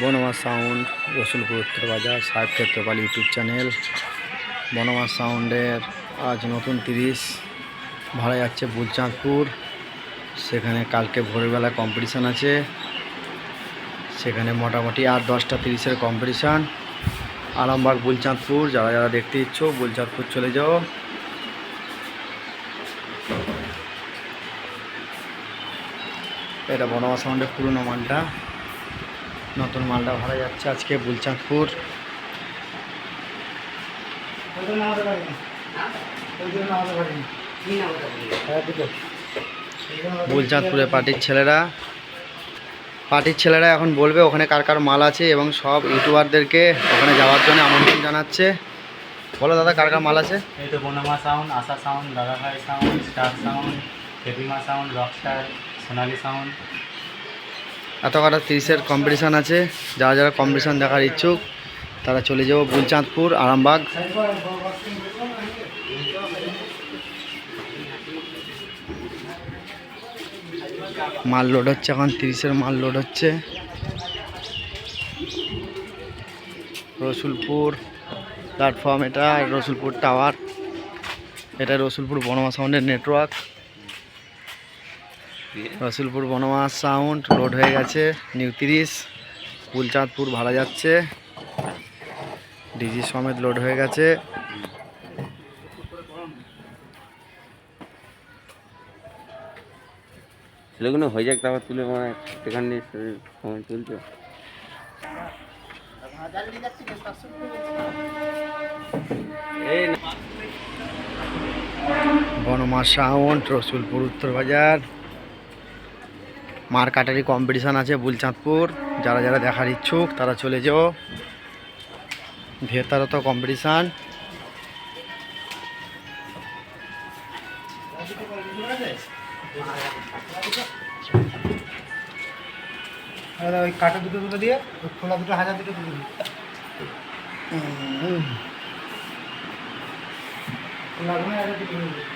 বনমা sound, Rasulpur উত্তর বাজার, সাহেব ক্ষেত্রপাল ইউটিউব চ্যানেল। বনমা সাউন্ডের আজ নতুন তিরিশ। ভাড়া যাচ্ছে বুলচাঁদপুর। সেখানে কালকে ভোরবেলা কম্পিটিশান আছে। সেখানে মোটামুটি আর দশটা তিরিশের কম্পিটিশান আরামবাগ, বুলচাঁদপুর, যারা যারা দেখতে ইচ্ছুক, বুলচাঁদপুর চলে যাও। এটা বনমা সাউন্ডের পুরনো মালটা। নতুন মালটা ভাড়া যাচ্ছে আজকে বুলচাঁদপুর। বুলচাঁদপুরে পার্টির ছেলেরা। পার্টির ছেলেরা এখন বলবে ওখানে কার কার মাল আছে এবং সব ইউটিউবারদেরকে ওখানে যাওয়ার জন্য আমন্ত্রণ জানাচ্ছে। বলো দাদা কার কার মাল আছে? এই তো Bonma sound Asha sound Dadabhai sound star sound Febima sound rockstar Sonali sound. এত কটা তিরিশের কম্পিটিশান আছে। যারা যারা কম্পিটিশান দেখার ইচ্ছুক, তারা চলে যাব বুলচাঁদপুর আরামবাগ। মাল লোড হচ্ছে এখন, তিরিশের মাল লোড হচ্ছে। রসুলপুর প্ল্যাটফর্ম এটা, রসুলপুর টাওয়ার এটা রসুলপুর বনমা সাউন্ডের network Rasulpur Bonmas sound load হয়ে গেছে নিউ তিরিশ ফুলচাঁদপুর ভাড়া যাচ্ছে ডিজি সমেত লোড হয়ে গেছে। ছেলেগুলো হয়ে যাক তারপর তুলে মানে সেখানে সময় চলছে। বনমা সাউন্ড রসুলপুর উত্তর বাজার। মার কাটারি কম্পিটিশান আছে বুলচাঁদপুর। যারা যারা দেখার ইচ্ছুক তারা চলে যাও। ভেতরে তো কম্পিটিশান ওই কাটা দুটো দুটো দিয়ে ওই খোলা দুটো হাজার দুটো দুটো দিয়ে। খোলা হাজার দুটো দিয়ে।